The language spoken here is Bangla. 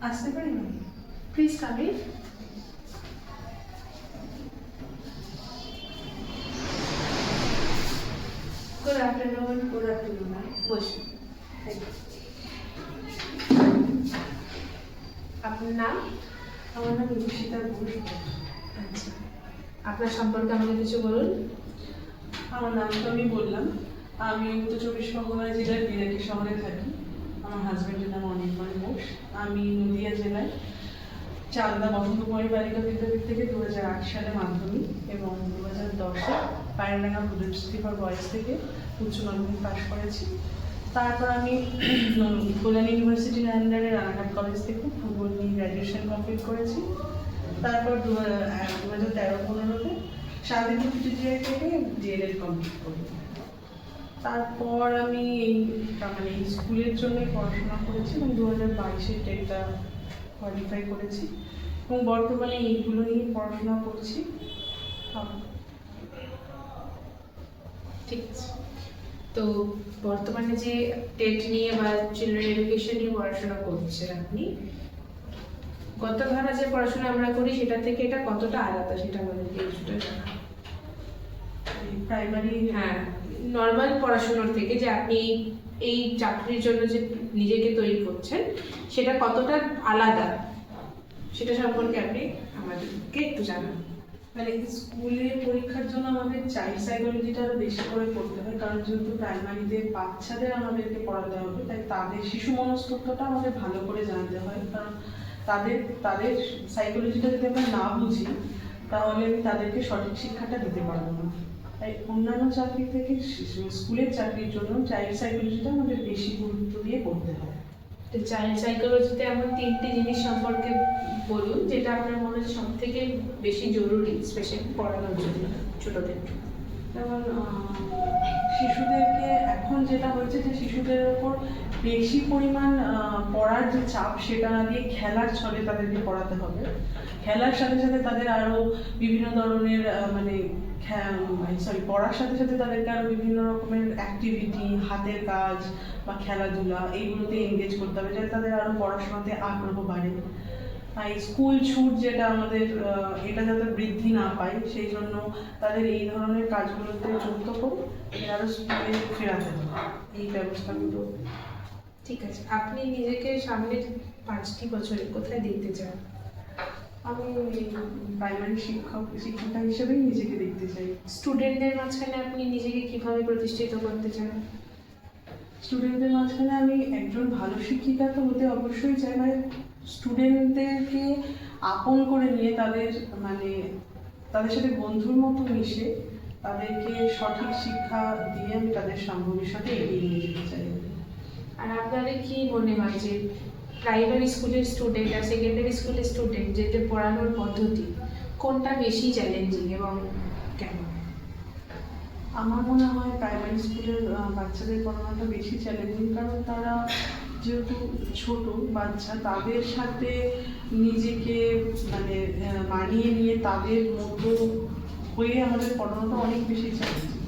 আসতে পারি ma'am please come in good afternoon good afternoon ma'am বসুন আপনার নাম? আমার নাম রুশিতা ঘোষ। আচ্ছা। আপনার সম্পর্কে আমাকে কিছু বলুন। আমার নাম তো আমি বললাম। আমি উত্তর চব্বিশ পরগনা জেলার বিরাটি শহরে থাকি। আমার হাজব্যান্ডের নাম অনির্বাণ ঘোষ। আমি নদিয়া জেলায় চালদা বসন্তকুমারী বালিকা বিদ্যাপীঠ থেকে দু হাজার আট সালে মাধ্যমিক এবং দু হাজার দশে পায়রাডাঙ্গা প্রদীপ ফর বয়েজ থেকে উচ্চ মাধ্যমিক পাশ করেছি। তারপর আমি কল্যাণ ইউনিভার্সিটির আন্ডারে রানাঘাট কলেজ থেকে ভূগোল নিয়ে গ্র্যাজুয়েশন কমপ্লিট করেছি। তারপর দু হাজার তেরো পনেরোতে শান্তিপুর থেকে ডিএলএড কমপ্লিট করি। তারপর আমি এই মানে স্কুলের জন্য পড়াশোনা করেছি এবং দু হাজার বাইশে টেটটা কোয়ালিফাই করেছি। এবং বর্তমানে এইগুলো নিয়ে পড়াশোনা করছি। ঠিক আছে। তো বর্তমানে যে টেট নিয়ে বা চিলড্রেন এডুকেশন নিয়ে পড়াশোনা করছেন আপনি গত ধারা যে পড়াশোনা আমরা করি সেটা থেকে এটা কতটা আলাদা সেটা আমাদেরকে কিছুটা এই প্রাইমারি হ্যাঁ নর্মাল পড়াশোনার থেকে যে আপনি এই চাকরির জন্য যে নিজেকে তৈরি করছেন সেটা কতটা আলাদা? সেটা সম্পর্কে আপনি আমাদেরকে একটু জানান। মানে স্কুলে পরীক্ষার জন্য আমাদের চাইল্ড সাইকোলজিটা আরও বেশি করে পড়তে হয় কারণ যেহেতু প্রাইমারিতে বাচ্চাদের আমাদেরকে পড়াতে হবে তাই তাদের শিশু মনস্তত্ত্বটা আমাদের ভালো করে জানতে হয় কারণ তাদের তাদের সাইকোলজিটা যদি আমরা না বুঝি তাহলে আমি তাদেরকে সঠিক শিক্ষাটা দিতে পারব না। তাই অন্যান্য চাকরি থেকে শি- স্কুলের চাকরির জন্য চাইল্ড সাইকোলজিটা আমাদের বেশি গুরুত্ব দিয়ে পড়তে হয়। তো চাইল্ড সাইকোলজিতে আমার তিনটে জিনিস সম্পর্কে বলুন, যেটা আপনার মনে হয় সব থেকে বেশি জরুরি স্পেশালি পড়ানোর জন্য ছোটদের যেমন শিশুদেরকে এখন যেটা হচ্ছে যে শিশুদের ওপর বেশি পরিমাণ পড়ার যে চাপ, সেটা না দিয়ে খেলার ছলে তাদেরকে পড়াতে হবে। খেলার সাথে সাথে তাদের আরও বিভিন্ন ধরনের মানে সরি পড়ার সাথে সাথে তাদেরকে আরও বিভিন্ন রকমের অ্যাক্টিভিটি হাতের কাজ বা খেলাধুলা, এইগুলোতে এনগেজ করতে হবে, যাতে তাদের আরও পড়াশোনাতে আগ্রহ বাড়ে। এই স্কুল ছুট যেটা আমাদের এটা যাতে বৃদ্ধি না পায় সেই জন্য তাদের এই ধরনের কাজগুলোতে যুক্ত করে আরও স্কুলে ফেরাতে হবে এই ব্যবস্থাগুলো। ঠিক আছে। আপনি নিজেকে সামনের পাঁচটি বছরে কোথায় দেখতে চান? আমি প্রাইমারি শিক্ষক শিক্ষিকা হিসেবেই নিজেকে দেখতে চাই। স্টুডেন্টদের মাঝখানে আপনি নিজেকে কীভাবে প্রতিষ্ঠিত করতে চান? স্টুডেন্টদের মাঝখানে আমি একজন ভালো শিক্ষিকা তো হতে অবশ্যই চাই মানে স্টুডেন্টদেরকে আপন করে নিয়ে তাদের মানে তাদের সাথে বন্ধুর মতো মিশে তাদেরকে সঠিক শিক্ষা দিয়ে আমি তাদের ভবিষ্যতে এগিয়ে নিয়ে যেতে চাই। আর আপনাদের কি মনে হয় যে প্রাইমারি স্কুলের স্টুডেন্ট আর সেকেন্ডারি স্কুলের স্টুডেন্ট যে যে পড়ানোর পদ্ধতি কোনটা বেশি চ্যালেঞ্জিং এবং কেন? আমার মনে হয় প্রাইমারি স্কুলের বাচ্চাদের পড়ানোটা বেশি চ্যালেঞ্জিং কারণ তারা যেহেতু ছোট বাচ্চা, তাদের সাথে নিজেকে মানে মানিয়ে নিয়ে তাদের মতো হয়ে আমাদের পড়ানোটা অনেক বেশি চ্যালেঞ্জিং